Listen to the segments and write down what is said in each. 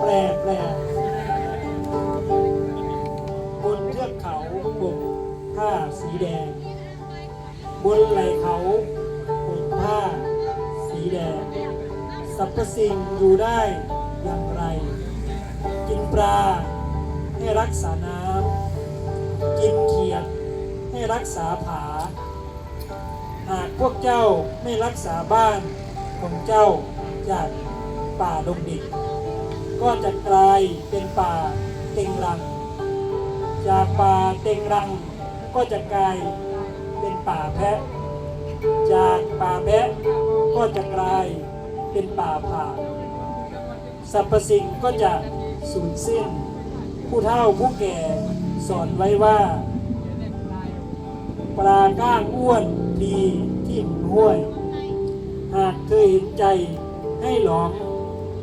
แปลกแปลกบนเทือกเขาบงกผ้าสีแดง บนไหลเขาบนผ้าสีแดงสรรพสิ่งอยู่ได้อย่างไร กินปลาให้รักษาน้ำกินเขียดให้รักษาผา หากพวกเจ้าไม่รักษาบ้านของเจ้าจากป่าดงดิบ ก็จะกลายเป็นป่าเต็งรัง จากป่าเต็งรัง ก็จะกลายเป็นป่าแพะ จากป่าแพะก็จะกลายเป็นป่าผ่าสรรพสิ่งก็จะสูญสิ้น ผู้เฒ่าผู้แก่สอนไว้ว่า ปลาก้างอ้วนดีที่ห้วย หากเคยเห็นใจให้หลอง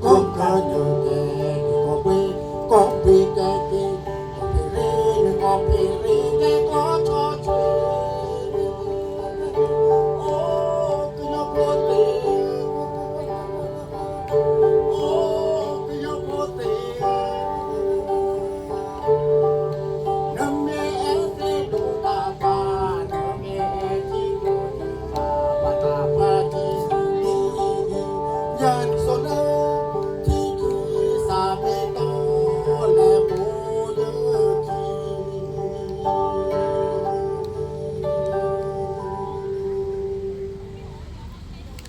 con ca cho kẻ có quê có quê kẻ kẻ